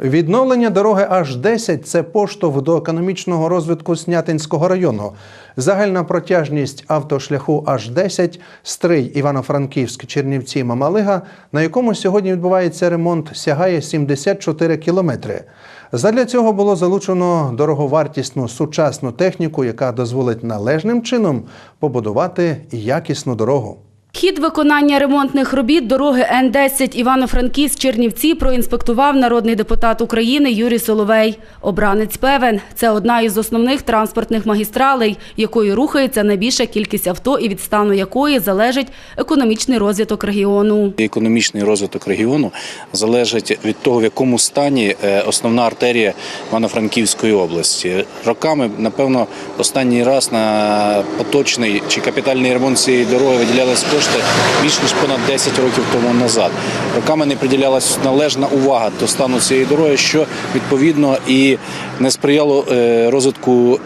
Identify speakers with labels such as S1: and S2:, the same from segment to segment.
S1: Відновлення дороги H10 – це поштовх до економічного розвитку Снятинського району. Загальна протяжність автошляху H10 Стрий Івано-Франківськ Чернівці Мамалига, на якому сьогодні відбувається ремонт, сягає 74 кілометри. Задля цього було залучено дороговартісну сучасну техніку, яка дозволить належним чином побудувати якісну дорогу.
S2: Хід виконання ремонтних робіт дороги Н-10 Івано-Франківськ Чернівці проінспектував народний депутат України Юрій Соловей. Обранець певен, це одна із основних транспортних магістралей, якою рухається найбільша кількість авто і від стану якої залежить економічний розвиток регіону.
S3: Економічний розвиток регіону залежить від того, в якому стані е, основна артерія Івано-Франківської області. Роками, напевно, останній раз на поточний чи капітальний ремонт цієї дороги виділялись кошти більш ніж понад 10 років тому назад. Роками не приділялась належна увага до стану цієї дороги, що відповідно і не сприяло е, розвитку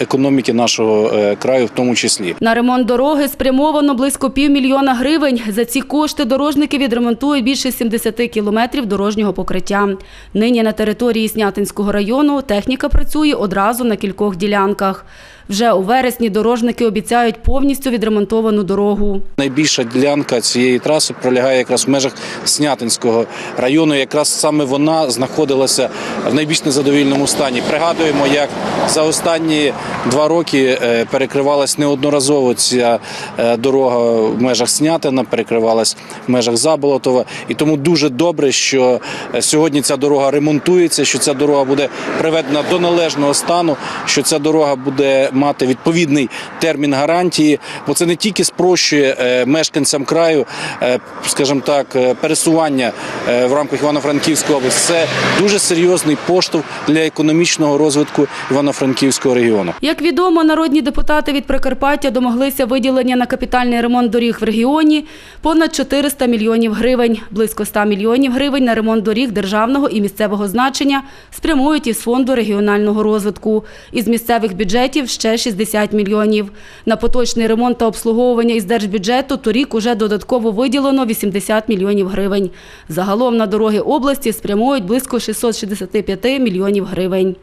S3: економіки нашого е, краю, в тому числі.
S2: На ремонт дороги спрямовано близько півмільйона гривень. За ці кошти дорожники відремонтують більше 70 кілометрів дорожнього покриття. Нині на території Снятинського району техніка працює одразу на кількох ділянках. Вже у вересні дорожники обіцяють повністю відремонтовану дорогу.
S3: Найбільша ділянка цієї траси пролягає якраз в межах Снятинського району. Якраз саме вона знаходилася в найбільш незадовільному стані. Пригадуємо, як за останні два роки е, перекривалась неодноразово ця е, дорога в межах Снятина, перекривалась в межах Заболотова. І тому дуже добре, що е, сьогодні ця дорога ремонтується, що ця дорога буде приведена до належного стану, що ця дорога буде мати відповідний термін гарантії, бо це не тільки спрощує мешканцям краю, скажімо так, пересування в рамках Івано-Франківської області. Це дуже серйозний поштовх для економічного розвитку Івано-Франківського регіону.
S2: Як відомо, народні депутати від Прикарпаття домоглися виділення на капітальний ремонт доріг в регіоні понад 400 мільйонів гривень. Близько 100 мільйонів гривень на ремонт доріг державного і місцевого значення спрямують із Фонду регіонального розвитку. Із місцевих бюджетів ще 60 мільйонів. На поточний ремонт та обслуговування із держбюджету торік уже додатково виділено 80 мільйонів гривень. Загалом на дороги області спрямують близько 665 мільйонів гривень.